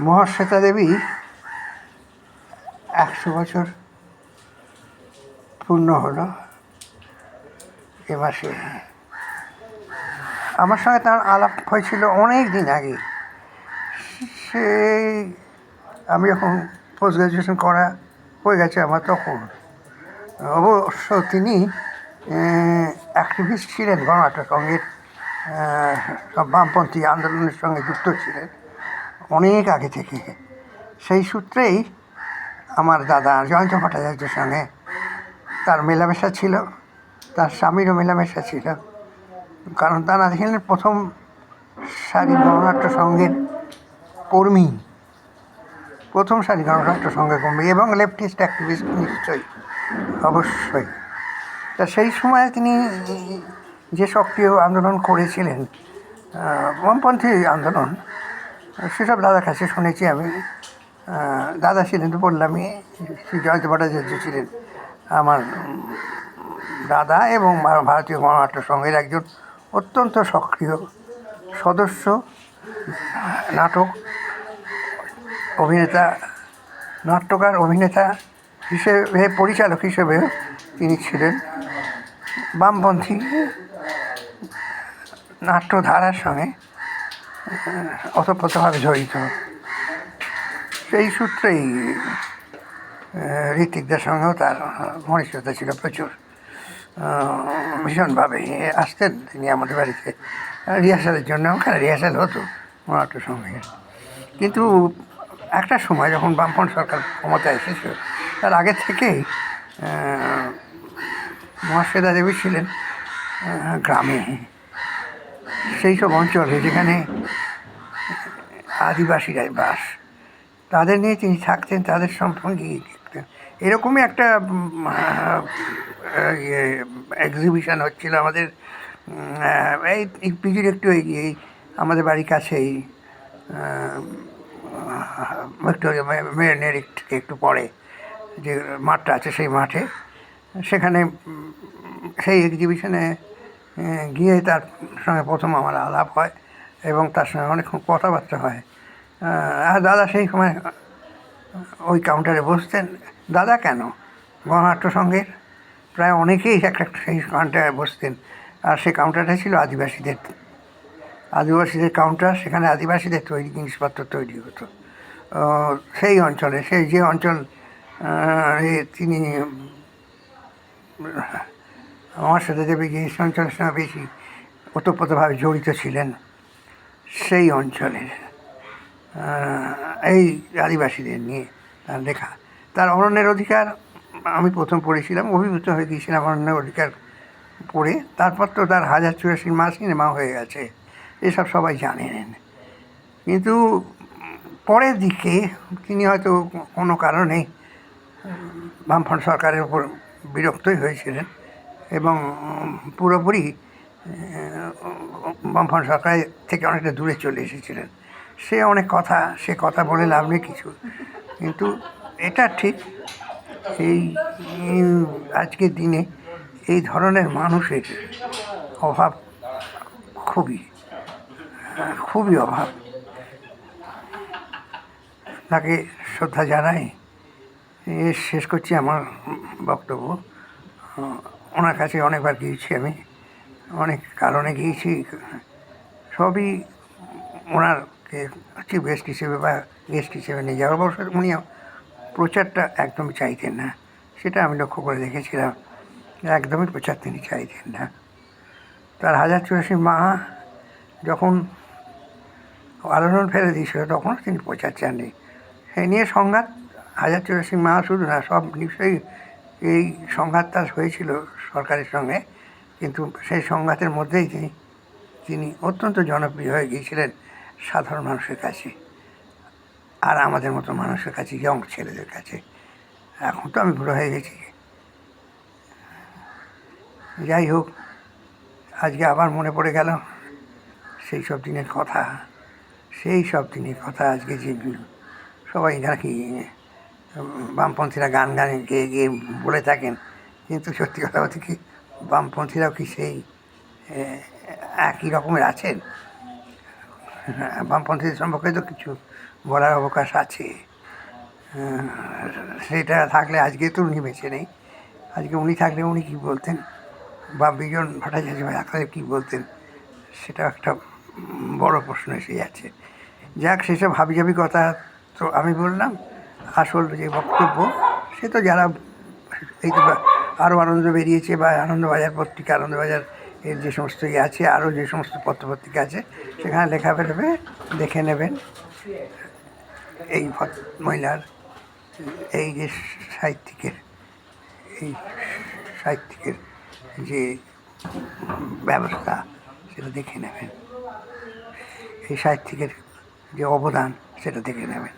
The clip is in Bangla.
মহাশ্বেতা দেবী একশো বছর পূর্ণ হলো এ মাসে। আমার সঙ্গে তার আলাপ হয়েছিল অনেক দিন আগে। সেই আমি যখন পোস্ট গ্রাজুয়েশন করা হয়ে গেছে আমার তখন, অবশ্য তিনি অ্যাক্টিভিস্ট ছিলেন গণনাট্য সঙ্গের সব বামপন্থী আন্দোলনের সঙ্গে যুক্ত ছিলেন। অনেক আগে থেকে। সেই সূত্রেই আমার দাদা জয়ন্ত ভট্টাচার্যের সঙ্গে তার মেলামেশা ছিল, তার স্বামীরও মেলামেশা ছিল। কারণ তারা ছিলেন প্রথম সারি গণনাট্য সঙ্গের কর্মী। প্রথম সারি গণনাট্য সঙ্গে কর্মী এবং লেফটিস্ট অ্যাক্টিভিস্ট নিশ্চয়ই, অবশ্যই। তা সেই সময় তিনি যে সক্রিয় আন্দোলন করেছিলেন বামপন্থী আন্দোলন সেসব দাদার কাছে শুনেছি আমি। দাদা ছিলেন তো বললামই শ্রী জয়ন্ত ভট্টাচার্য ছিলেন আমার দাদা এবং ভারতীয় গণনাট্য সংঘের একজন অত্যন্ত সক্রিয় সদস্য, নাটক অভিনেতা, নাট্যকার অভিনেতা হিসেবে, পরিচালক হিসেবে তিনি ছিলেন। বামপন্থী নাট্যধারার সঙ্গে আহ, ওতপ্রোতভাবে জড়িত। সেই সূত্রেই আহ, ঋত্বিকদের সঙ্গেও তার ঘনিষ্ঠতা ছিল প্রচুর। ভীষণভাবে আসতেন তিনি আমাদের বাড়িতে। রিহার্সালের জন্য ওখানে রিহার্সাল হতো নাট্য সঙ্গে। কিন্তু একটা সময় যখন বামপন সরকার ক্ষমতায় এসেছিল তার আগে থেকেই মহাশ্বেদা দেবী ছিলেন গ্রামে। সেই সব অঞ্চলে যেখানে আদিবাসীরা বাস, তাদের নিয়ে তিনি থাকতেন, তাদের সম্পর্কে দেখতেন এরকমই একটা এক্সিবিশন হচ্ছিল আমাদের এই পিজির একটু এগিয়েই, আমাদের বাড়ির কাছেই ভিক্টোরিয়া মেরিনের থেকে একটু পরে যে মাঠটা আছে সেই মাঠে, সেখানে সেই এক্সিবিশনে গিয়ে তার সঙ্গে প্রথম আমার আলাপ হয় এবং তার সঙ্গে অনেকক্ষণ কথাবার্তা হয়। দাদা সেই সময় ওই কাউন্টারে বসতেন। দাদা কেন? গণনাট্য সঙ্গের প্রায় অনেকেই একটা সেই কাউন্টারে বসতেন। আর সেই কাউন্টারটা ছিল আদিবাসীদের। আদিবাসীদের কাউন্টার সেখানে আদিবাসীদের তৈরি জিনিসপত্র তৈরি হতো। সেই অঞ্চলে, সেই যে অঞ্চল তিনি, আমার সাথে দেবী যে অঞ্চলের সঙ্গে বেশি ওতপ্রোতভাবে জড়িত ছিলেন, সেই অঞ্চলের। এই আদিবাসীদের নিয়ে তার লেখা। তার অরণ্যের অধিকার, আমি প্রথম পড়েছিলাম, অভিভূত হয়ে গিয়েছিলাম অরণ্যের অধিকার পড়ে। তারপর তো তার হাজার চুরাশি মা সিনেমা হয়ে গেছে। এসব সবাই জানেন। কিন্তু পরের দিকে তিনি হয়তো কোনো কারণে বামফ্রন্ট সরকারের উপর বিরক্তই হয়েছিলেন এবং পুরোপুরি বামফ্রন্ট সরকার থেকে অনেকটা দূরে চলে এসেছিলেন। সে অনেক কথা, সে কথা বলে লাভ নেই কিছু। কিন্তু এটা ঠিক, এই আজকের দিনে এই ধরনের মানুষের অভাব খুবই খুবই অভাব। তাকে শ্রদ্ধা জানাই শেষ করছি আমার বক্তব্য। ওনার কাছে অনেকবার গিয়েছি আমি, অনেক কারণে গিয়েছি। সবই ওনারকে চিফ গেস্ট হিসেবে বা গেস্ট হিসেবে নিয়ে যাওয়ার অবশ্য উনি প্রচারটা একদমই চাইতেন না। সেটা আমি লক্ষ্য করে দেখেছিলাম। একদমই প্রচার তিনি চাইতেন না। তার হাজার চুরাশি মা যখন আলোড়ন ফেলে দিয়েছিল তখনও তিনি প্রচার চাননি। সেই নিয়ে সংঘাত, হাজার চুরাশি মা শুধু না, সব নিশ্চয়ই এই সংঘাত তার হয়েছিল সরকারের সঙ্গে। কিন্তু সেই সংঘাতের মধ্যেই তিনি তিনি অত্যন্ত জনপ্রিয় হয়ে গিয়েছিলেন। সাধারণ মানুষের কাছে, আর আমাদের মতো মানুষের কাছে ইয়ং ছেলেদের কাছে। এখন তো আমি বুড়ো হয়ে গেছি। যাই হোক, আজকে আবার মনে পড়ে গেল, সেই সব দিনের কথা, সেই সব দিনের কথা আজকে যে সবাই নাকি বামপন্থীরা গান গান, গেয়ে গিয়ে বলে থাকেন, কিন্তু সত্যি কথা বলতে কি, বামপন্থীরাও কি সেই একই রকমের আছেন? বামপন্থীদের সম্পর্কে তো কিছু বলার অবকাশ আছে। সেটা থাকলে আজকে তো উনি বেঁচে নেই। আজকে উনি থাকলে উনি কী বলতেন? বা বিজন ভট্টাচার্য ভাই থাকলে কী বলতেন? সেটা একটা বড় প্রশ্ন এসে যাচ্ছে। যাক, সেসব হাবিজাবি কথা তো আমি বললাম। আসল যে বক্তব্য, সে তো যারা এই তো আরও আনন্দ বেরিয়েছে বা আনন্দবাজার পত্রিকা, আনন্দবাজার এর যে সমস্ত ইয়ে আছে, আরও যে সমস্ত পত্রপত্রিকা আছে, সেখানে লেখা বেরোবে, দেখে নেবেন। এই মহিলার এই যে সাহিত্যিকের, এই সাহিত্যিকের যে ব্যবস্থা, সেটা দেখে নেবেন। এই সাহিত্যিকের যে অবদান, সেটা দেখে নেবেন।